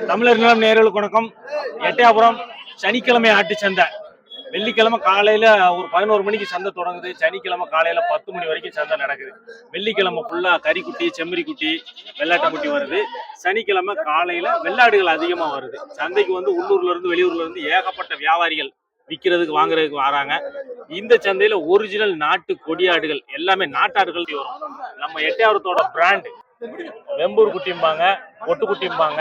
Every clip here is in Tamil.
தமிழர் நிலம் நேர்களுக்கு வணக்கம். எட்டயபுரம் சனிக்கிழமை ஆட்டு சந்தை. வெள்ளிக்கிழமை காலையில ஒரு பதினோரு மணிக்கு சந்தை தொடங்குது. சனிக்கிழமை காலையில பத்து மணி வரைக்கும் சந்தை நடக்குது. வெள்ளிக்கிழமை ஃபுல்லா கறிக்குட்டி செம்மறிக்குட்டி குட்டி வருது. சனிக்கிழமை காலையில வெள்ளாடுகள் அதிகமா வருது. சந்தைக்கு வந்து உள்ளூர்ல இருந்து வெளியூர்ல இருந்து ஏகப்பட்ட வியாபாரிகள் விற்கிறதுக்கு வாங்குறதுக்கு வராங்க. இந்த சந்தையில ஒரிஜினல் நாட்டு கொடியாடுகள் எல்லாமே நாட்டாடுகள் வரும். நம்ம எட்டையாவரத்தோட பிராண்ட் வெம்பூர் குட்டிம்பாங்க ஒட்டு குட்டிம்பாங்க.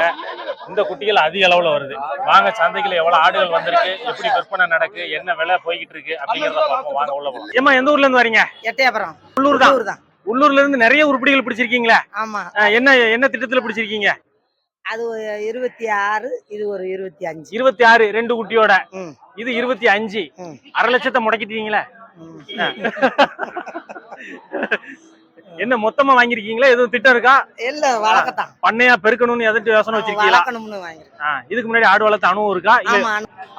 இந்த குட்டிகள் அதிக அளவுல வருது. வாங்க சந்தைக்குள்ள எவ்வளவு ஆடுகள் வந்திருக்கு எப்படி விற்பனை நடக்கு என்ன விலை போய்கிட்டு இருக்கு அப்படிங்கறத பார்ப்போம். வாங்க உள்ள போலாம். ஏமா எந்த ஊர்ல இருந்து வரீங்க? எட்டயபுரம். உள்ளூர் தான் தான் உள்ளூர்ல இருந்து நிறைய உருப்படிகள் பிடிச்சிருக்கீங்களா? ஆமா. என்ன என்ன திட்டத்துல பிடிச்சிருக்கீங்க? அது இருபத்தி ஆறு இது ஒரு இருபத்தி அஞ்சு இருபத்தி ஆறு ரெண்டு குட்டியோட. இது இருபத்தி அஞ்சு அரை லட்சத்தை முடக்கிட்டீங்களா. என்ன மொத்தமா வாங்கிருக்கீங்களா எதுவும் திட்டம் இருக்கா? இல்ல வளர்க்கத்தான். பண்ணையா பெருக்கணும்னு எதிர்த்து யோசனை வச்சிருக்கீங்களா? வளர்க்கணும்னு வாங்கிருக்கேன் இதுக்கு முன்னாடி ஆடு வளர்த்த அனுபவம் இருக்கா? ஆடு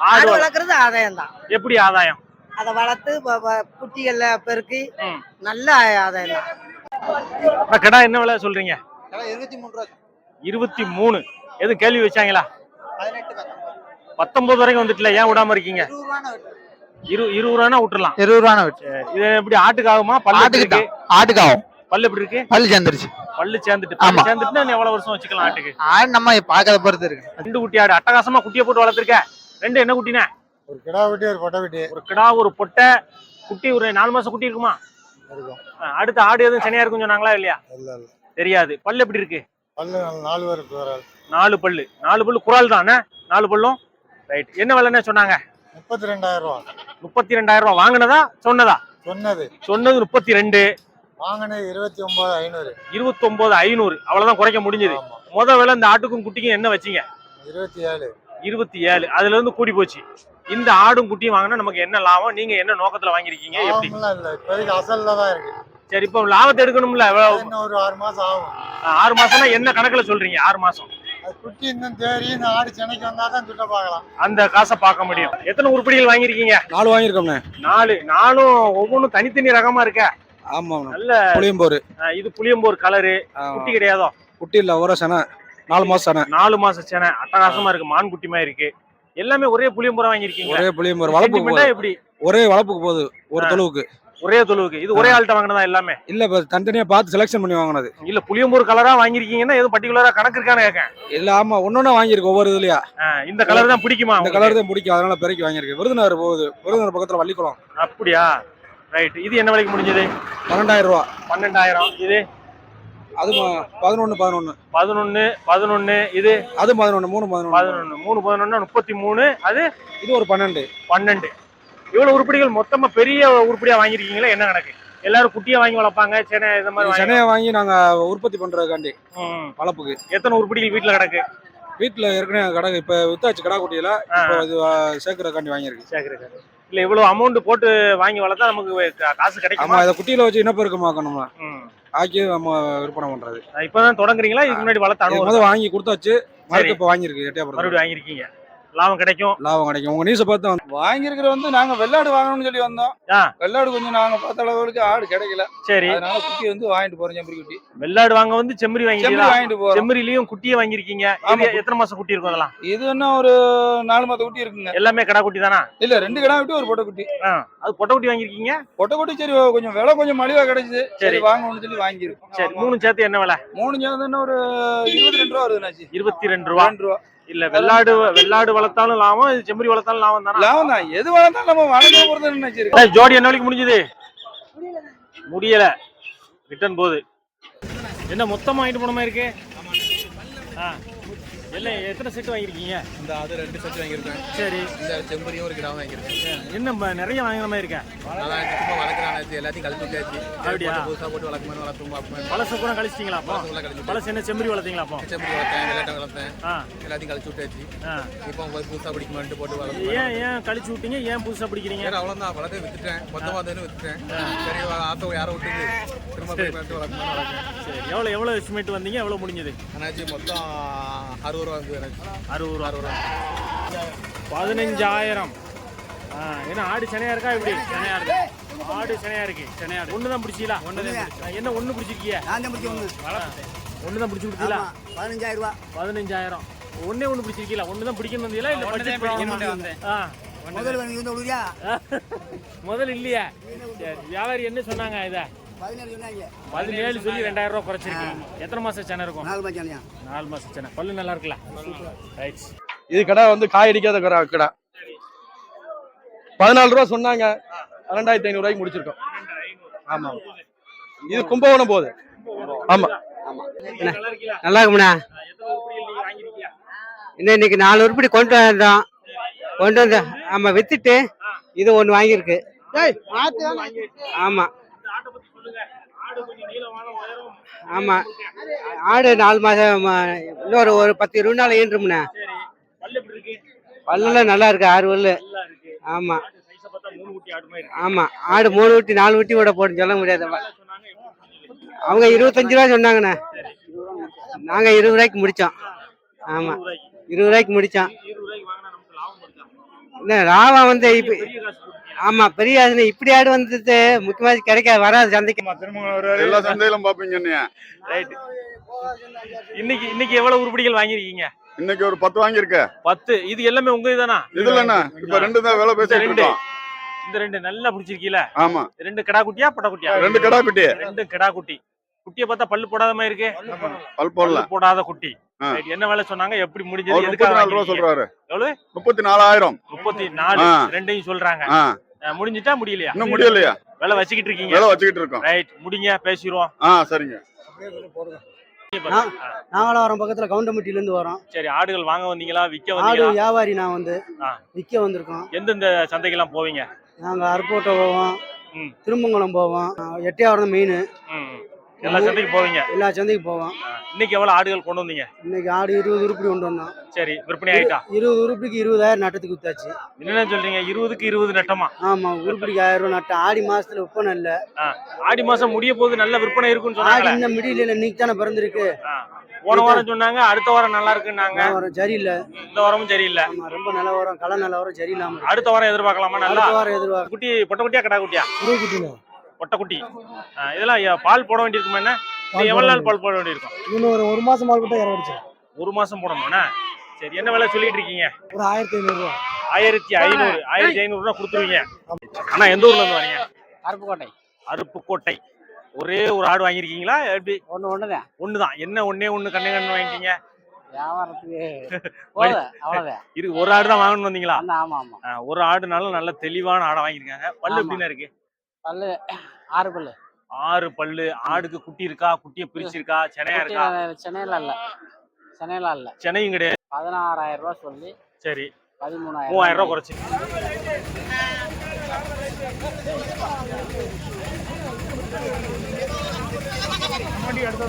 ஆடு வள- வளர்க்கறது ஆதாயம் தான் எப்படி ஆதாயம்? அதை வளர்த்து குட்டிகள்ல பெருக்கி. நல்ல ஆதாயம் தான் கடா என்ன விலை சொல்றீங்க? இருபத்தி மூணு ரூபா இருபத்தி மூணு. எதுவும் கேள்வி வச்சாங்களா? பத்தொன்பது. வரைக்கும் வந்துட்டுல ஏன் விடாம இருக்கீங்க? இரு இருபது ரூபானா விட்டுறலாம். இருபது ரூபான வெட்டு. இது எப்படி ஆட்டுக்காகுமா ஆட்டுக்கு ஆட்டுக்காகும் பல்லு எப்படி இருக்கு? பல்லு சேர்ந்துருச்சு. பல்லு சேர்ந்துட்டு பல்லு ஆமா. சேர்ந்துட்டுனா இன்னும் எவ்வளவு வருஷம் வச்சுக்கலாம் ஆட்டுக்கு? ஆடு நம்ம பார்க்கறத பொறுத்து இருக்கு. ரெண்டு குட்டி ஆடு அட்டகாசமா குட்டியை போட்டு வளர்த்துருக்க. ரெண்டு என்ன குட்டினே? ஒரு கிடா வெட்டி ஒரு பொட்டை வெட்டி. ஒரு கிடா ஒரு பொட்டை. குட்டி ஒரு நாலு மாசம் குட்டி இருக்குமா? இருக்கும். அடுத்த ஆடு எதுவும் சனியா இருக்குன்னு சொன்னாங்களா இல்லையா? இல்ல இல்ல. தெரியாது. பல்லு எப்படி இருக்கு? பல்லு நாலு- பேருக்கு நாலு பல்லு. நாலு பல்லு குரால் தானே நாலு பல்லும்? ரைட் என்ன விலைன்னு சொன்னாங்க? முப்பத்தி ரெண்டாயிரம் ரூபா. முப்பத்தி ரெண்டாயிரம் ரூபாய் வாங்கினதா? சொன்னதா? சொன்னது. சொன்னது முப்பத்தி ரெண்டு. வாங்கினது இருபத்தி ஒன்பது ஐநூறு. இருபத்தி ஒன்பது ஐநூறு. அவ்வளவுதான் குறைக்க முடிஞ்சது. முத விலை இந்த ஆட்டுக்கும் குட்டிக்கும் என்ன வச்சீங்க? இருபத்தி ஏழு. இருபத்தி ஏழு. அதுல இருந்து கூடி போச்சு. இந்த ஆடும் குட்டியும் வாங்கினா நமக்கு என்ன லாபம்? நீங்க என்ன நோக்கத்துல வாங்கிருக்கீங்க எப்படி? இப்போதைக்கு அசல்ல தான் இருக்கு. சரி இப்போ லாபத்தை எடுக்கணும்ல? எவ்வளவு? இன்னும் ஒரு ஆறு மாசம் ஆகும். ஆறு மாசம்னா என்ன கணக்குல சொல்றீங்க? ஆறு மாசம். அது குட்டி இன்னும் தேறி இந்த ஆடு சென்னைக்கு வந்தா தான் சுட்ட பார்க்கலாம். அந்த காசை பார்க்க முடியும். எத்தனை உருப்படிகள் வாங்கிருக்கீங்க நாலு வாங்கியிருக்கோம்ண்ணே. நாலு. நாலும் ஒவ்வொன்றும் தனித்தனி ரகமா இருக்க. ஆமாண்ணா நல்ல புளியம்போர். இது புளியம்போர் கலரு குட்டி கிடையாதோ? குட்டி இல்லை ஒரு சனை. நாலு மாசம் சனை. நாலு மாசம் சேனை. அட்டகாசமா இருக்கு. மான் குட்டி மாதிரி இருக்கு. எல்லாமே ஒரே புளியம்புறம் வாங்கிருக்கீங்க ஒரே புளியம்போர். வளர்ப்புக்கு போகுது. எப்படி? ஒரே வளர்ப்புக்கு போகுது. ஒரு தொழுவுக்கு. ஒரே தொழுவுக்கு. இது ஒரே ஆள்கிட்ட வாங்கினதா எல்லாமே? இல்ல தனித்தனியா பார்த்து செலெக்ஷன் பண்ணி வாங்கினது. இல்ல புளியம்பூர் கலரா வாங்கிருக்கீங்கன்னா எதுவும் பர்டிகுலரா கணக்கு இருக்கான்னு கேட்கேன் இல்ல ஆமா. ஒன்னொன்னா வாங்கியிருக்கு ஒவ்வொரு இதுலயா? இந்த கலர் தான் பிடிக்குமா இந்த? கலர் தான் பிடிக்கும். அதனால பெருக்கி வாங்கியிருக்கு. விருதுநகர் போகுது. விருதுநகர் பக்கத்துல வள்ளிக்குளம். அப்படியா? ரைட் இது என்ன விலைக்கு முடிஞ்சது? பன்னெண்டாயிரம் ரூபா. பன்னெண்டாயிரம். இது? அது பதினொன்னு பதினொன்னு. பதினொன்னு பதினொன்னு. இது? அது பதினொன்னு மூணு பதினொன்னு. பதினொன்னு. மூணு பதினொன்னு முப்பத்தி மூணு அது? இது ஒரு பன்னெண்டு. பன்னெண்டு. இவ்வளவு உருப்படிகள் மொத்தமா பெரிய உருப்படியா வாங்கிருக்கீங்களா என்ன கணக்கு? எல்லாரும் குட்டியா வாங்கி வளர்ப்பாங்க சேனை இந்த மாதிரி சென்னையை வாங்கி நாங்க உற்பத்தி பண்றதுக்காண்டி. வளர்ப்புக்கு. எத்தனை உருப்படிகள் வீட்டுல கிடக்கு? வீட்டுல ஏற்கனவே கடை இப்ப வித்தாச்சு கடா குட்டியில. ஆ, இப்போ இது சேர்க்கறதுக்காண்டி வாங்கியிருக்கு. சரி சரி இல்ல இவ்வளவு அமௌண்ட் போட்டு வாங்கி வளர்த்தா நமக்கு கா- காசு ஆமா கிடைக்குமா இதை குட்டியில வச்சு இனப்பெருக்கமாக்கணும்ல ம். ஆக்கி நம்ம விற்பனை பண்றது. இப்பதான் தொடங்குறீங்களா? இதுக்கு முன்னாடி வளர்த்த இது அனுபவம் முதல்ல வாங்கி கொடுத்தாச்சு. மறுத்து இப்ப வாங்கியிருக்கு எட்டியாபுரம் மறுபடியும் வாங்கிருக்கீங்க லாபம் கிடைக்கும். லாபம் கிடைக்கும். உங்க நியூஸை பார்த்து வந்து வாங்கியிருக்கிற வந்து நாங்க வெள்ளாடு வாங்கணும்னு சொல்லி வந்தோம். வெள்ளாடு கொஞ்சம் நாங்க பார்த்த அளவுக்கு ஆடு கிடைக்கல. சரி. அதனால குட்டி வந்து வாங்கிட்டு போறோம் செம்பரி குட்டி. வெள்ளாடு வாங்க வந்து செம்மறி செம்பரி வாங்கிட்டீங்களா? வாங்கிட்டு போறோம். செம்மறிலையும் குட்டியே வாங்கிருக்கீங்க எத்தனை மாசம் குட்டி இருக்கும் அதெல்லாம்? இது என்ன ஒரு நாலு மாத குட்டி இருக்குங்க. எல்லாமே கடா குட்டி தானா? இல்ல ரெண்டு கிடா விட்டு ஒரு பொட்டை குட்டி. அது பொட்டை குட்டி வாங்கிருக்கீங்க பொட்டை குட்டி சரி கொஞ்சம் விலை கொஞ்சம் மலிவா கிடைச்சது. சரி. வாங்கணும்னு சொல்லி வாங்கியிருக்கோம். சரி மூணு சேர்த்து என்ன விலை? மூணு சேர்ந்து என்ன ஒரு இருபத்தி ரெண்டு ரூபா வருதுண்ணாச்சு இருபத்தி ரெண்டு ரூபா. ரெண்டு ரூபா. இல்ல வெள்ளாடு வெள்ளாடு வளர்த்தாலும் லாபம் இது செம்மறி வளர்த்தாலும் லாபம் தானா? லாபம் தான். எது வளர்ந்தாலும் நம்ம வளர்க்க போறது நினைச்சிருக்கோம். ஜோடி என்ன வரைக்கும் முடிஞ்சது? முடியல. ரிட்டர்ன் போகுது. என்ன மொத்தமா வாங்கிட்டு போன மாதிரி இருக்கு? ஆ. எல்லாம் எத்தனை செட் வாங்கிருக்கீங்க இந்த அது ரெண்டு செட் வாங்கியிருக்கேன். சரி. இந்த செம்பரியும் ஒரு கிடா வாங்கியிருக்கேன். என்ன ம- நிறைய வாங்குற மாதிரி இருக்க? அதான் சும்மா வளர்க்குறாங்க எல்லாத்தையும் கழிச்சு விட்டாச்சு அப்படியா? புதுசாக போட்டு வளர்க்கும்போது வளர்த்தும் பார்ப்பேன் பழசு பூரா கழிச்சிட்டீங்களா அப்போ? பழசு என்ன செம்மறி வளர்த்தீங்களா அப்போ? செம்பரி வளர்த்தேன் விளையாட்டை வளர்த்தேன். எல்லாத்தையும் கழிச்சு விட்டாச்சு. இப்போ போய் புதுசாக பிடிக்குமான்ட்டு போட்டு வளர்த்து ஏன் ஏன் கழிச்சு விட்டீங்க? ஏன் புதுசா பிடிக்கிறீங்க? அவ்வளோதான் வளர்த்து வித்துட்டேன். மொத்தமாக வந்து வித்துட்டேன்? சரி ஆசை யாரை விட்டுது. திரும்ப பிடிக்குமான்ட்டு வளர்க்கணும் சரி எவ்வளவு எவ்வளவு எஸ்டிமேட் வந்தீங்க? எவ்வளவு முடிஞ்சது? ஆனாச்சு மொத்தம் அறுபது ரூபா வந்து அறுபது ரூபா. அறுபது ரூபா. பதினஞ்சாயிரம். ஆ, என்ன ஆடு சனையா இருக்கா இப்படி? சனையா இருக்கு. ஆடு சனையா இருக்கு. சனையா இருக்கு. ஒண்ணு தான் பிடிச்சீங்களா ஒண்ணு என்ன ஒண்ணு பிடிச்சிருக்கீங்க? நான் தான் ஒண்ணு. ஒண்ணு தான் பிடிச்சி கொடுத்தீங்களா? பதினஞ்சாயிரம் ரூபா. பதினஞ்சாயிரம். ஒண்ணே ஒண்ணு பிடிச்சிருக்கீங்களா? ஒண்ணு தான் பிடிக்கணும் வந்தீங்களா? இல்ல பட்ஜெட் பிடிக்கணும் ஆ. முதல் முதல்ல இல்லையா. சரி வியாபாரி என்ன சொன்னாங்க இத? பதினேழு சொல்லி ரெண்டாயிரம் ரூபாய் குறைச்சிருக்கீங்க. எத்தனை மாசம் சென்னை இருக்கும்? நாலு மச்சானியா நாலு மாசம் சென்னை. பல்லு நல்லா இருக்குல்ல? ரைட் இது கடை வந்து காய் அடிக்காத கடை கடை. பதினாலு ரூபா சொன்னாங்க. ரெண்டாயிரத்தி ஐநூறு ரூபாய்க்கு முடிச்சிருக்கோம். ஆமா. இது கும்பகோணம் போகுது. ஆமா. நல்லா இருக்கும்ண்ணா. இன்னும் இன்னைக்கு நாலு உருப்படி கொண்டு வந்தோம். கொண்டு வந்து ஆமா வித்துட்டு இது ஒன்று வாங்கியிருக்கு. ஆமா. ஆமா. ஆடு நாலு மாசம் இன்னொரு ஒரு பத்து இருபது நாள் ஈன்றும்ண்ணா சரி. பல்லு எப்படி இருக்கு? பல்லெல்லாம் நல்லா இருக்கு ஆறு பல்லு. ஆமா. ஆமா. ஆடு மூணு ஊட்டி நாலு ஊட்டி விட போட்டு சொல்ல முடியாது? அவங்க இருபத்தஞ்சு ரூபா சொன்னாங்கண்ணே. நாங்க இருபது ரூபாய்க்கு முடிச்சோம். ஆமா. இருபது ரூபாய்க்கு. முடிச்சோம். என்ன ராவா வந்து இப்ப ஆமா பெரிய இப்படி ஆடு வந்தது முக்கியமாக கிடைக்காது வராது சந்தைக்கு. எல்லா சந்தையிலும் பாப்பீங்க ரைட் இன்னைக்கு இன்னைக்கு எவ்வளவு உருப்படிகள் வாங்கிருக்கீங்க இன்னைக்கு ஒரு பத்து வாங்கியிருக்க பத்து. இது எல்லாமே உங்க இதுதானா இதுல இப்ப ரெண்டு தான் வேலை பேசிட்டு ரெண்டு. இருக்கோம். இந்த ரெண்டு நல்லா பிடிச்சிருக்கீல? ஆமா. ரெண்டு கிடா குட்டியா பட்ட குட்டியா? ரெண்டு கடா குட்டி. ரெண்டு கிடா குட்டி. குட்டியை பார்த்தா பல்லு போடாத மாதிரி இருக்கு? பல் போடல. போடாத குட்டி. என்ன வேலை சொன்னாங்க? எப்படி முடிஞ்சது? எதுக்காக? சொல்றாரு. எவ்வளவு? முப்பத்தி நாலாயிரம். முப்பத்தி நாலு. ரெண்டையும் சொல்றாங்க. முடிஞ்சிட்டா முடியலையா? இன்னும் முடியலையா? வேலை வச்சுக்கிட்டு இருக்கீங்க. வேலை வச்சுக்கிட்டு இருக்கோம். ரைட் முடிங்க பேசிடுவோம். ஆ சரிங்க. நான் நாங்களாவரம் பக்கத்துல கவுண்டம்பட்டியில இருந்து வரோம். சரி ஆடுகள் வாங்க வந்தீங்களா? விக்க ஆடு வந்தீங்களா வியாபாரி நான் வந்து. விற்க வந்திருக்கோம். எந்தெந்த சந்தைக்கெல்லாம் போவீங்க? நாங்க அருப்போட்டை போவோம் ம். திருமங்கலம் போவோம் எட்டையாவரம் மெயின். ம், ம். எல்லா சந்தைக்கும் போவீங்க? எல்லா சந்தைக்கு போவோம். இன்னைக்கு எவ்வளவு ஆடுகள் கொண்டு வந்தீங்க? இன்னைக்கு ஆடு இருபது உருப்படி கொண்டு வந்தோம். சரி விற்பனை ஆயிட்டா? இருபது உருப்படிக்கு இருபதாயிரம் நட்டத்துக்கு வித்தாச்சு. என்ன சொல்றீங்க? இருபதுக்கு இருபது நட்டமா? ஆமா உருப்படிக்கு ஆயிரம் ரூபாய் நட்டம். ஆடி மாசத்துல விற்பனை இல்ல. ஆடி மாசம் முடிய போது நல்ல விற்பனை இருக்குன்னு ஆடி சொன்னாங்க இன்னும் முடியல இன்னைக்கு தானே பிறந்திருக்கு. போன வாரம் சொன்னாங்க அடுத்த வாரம் நல்லா இருக்குன்னாங்க. நிலவரம் சரியில்லை. இந்த வாரமும் சரியில்லை. ஆமா ரொம்ப நிலவரம் கள நிலவரம் சரியில்லாம இருக்கு. அடுத்த வாரம் எதிர்பார்க்கலாமா? நல்லா? வாரம் எதிர்பார்க்க குட்டி பொட்டை குட்டியா கடா குட்டியா? இருபது பொட்டை குட்டி ஆ, இதெல்லாம் பால் போட வேண்டியிருக்குமா என்ன? இது எவ்வளவு நாள் பால் போட வேண்டியிருக்கும்? இன்னும் ஒரு ஒரு மாசம் மால் கூட இறங்கிடுச்சு ஒரு மாசம் போடணும்னா சரி என்ன விலை சொல்லிட்டு இருக்கீங்க? ஒரு ஆயிரத்தி ஐநூறு ரூபா. ஆயிரத்தி ஐநூறு ஆயிரத்தி ஐநூறு ரூபா கொடுத்துருவீங்க. அண்ணா எந்த ஊர்ல இருந்து வரீங்க? அருப்புக்கோட்டை. அருப்புக்கோட்டை. ஒரே ஒரு ஆடு வாங்கியிருக்கீங்களா? எப்படி? ஒண்ணு ஒண்ணுதான் ஒண்ணுதான் என்ன ஒண்ணே ஒண்ணு கண்ணு கண்ணு வாங்கிட்டீங்க? இருக்கு ஒரு ஆடு தான் வாங்கணும் வந்தீங்களா? ஆமா ஒரு ஆடுனாலும் நல்ல தெளிவான ஆடை வாங்கியிருக்காங்க. பல்லு. எப்படின்னா இருக்கு? பல்லு ஆறு பல்லு. ஆறு பல்லு. ஆடுக்கு குட்டி இருக்கா? குட்டியை பிரிச்சிருக்கா? செனையா இருக்கா? சென்னையில இல்ல. சென்னையில இல்ல. சென்னையும் கிடையாது. பதினாறாயிரம் ரூபாய் சொல்லி சரி. பதிமூணாயிரம் மூவாயிரம் ரூபாய் குறைச்சு. வண்டி எடுத்த